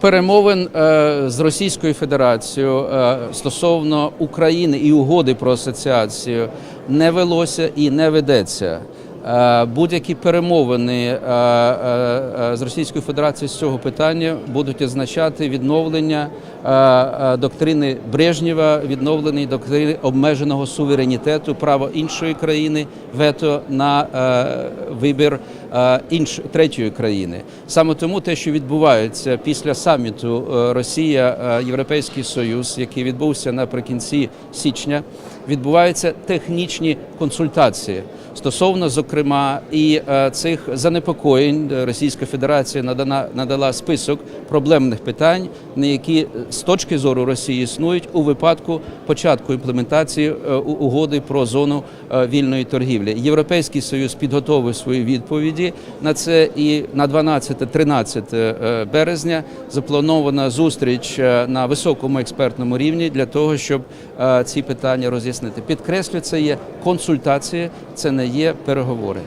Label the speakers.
Speaker 1: Перемовин е, з Російською Федерацією е, стосовно України і угоди про асоціацію не велося і не ведеться. Е, Будь-які перемовини з Російською Федерацією з цього питання будуть означати відновлення е, е, доктрини Брежнєва, відновлення доктрини обмеженого суверенітету, право іншої країни, вето на е, вибір е, інш третьої країни. Саме тому те, що відбувається після саміту е, Росія е, Європейський Союз, який відбувся наприкінці січня, відбуваються технічні консультації стосовно, зокрема, і е, цих занепокоєнь Російська Федерація надана надала список проблемних питань, на які з точки зору Росії існують у випадку початку імплементації е, угоди про зону е, вільної торгівлі. Європейський союз підготовив свої відповіді на це, і на 12-13 е, березня запланована зустріч е, на високому експертному рівні для того, щоб е, ці питання роз'яснити. Підкреслю, це є консультації, це не є переговори.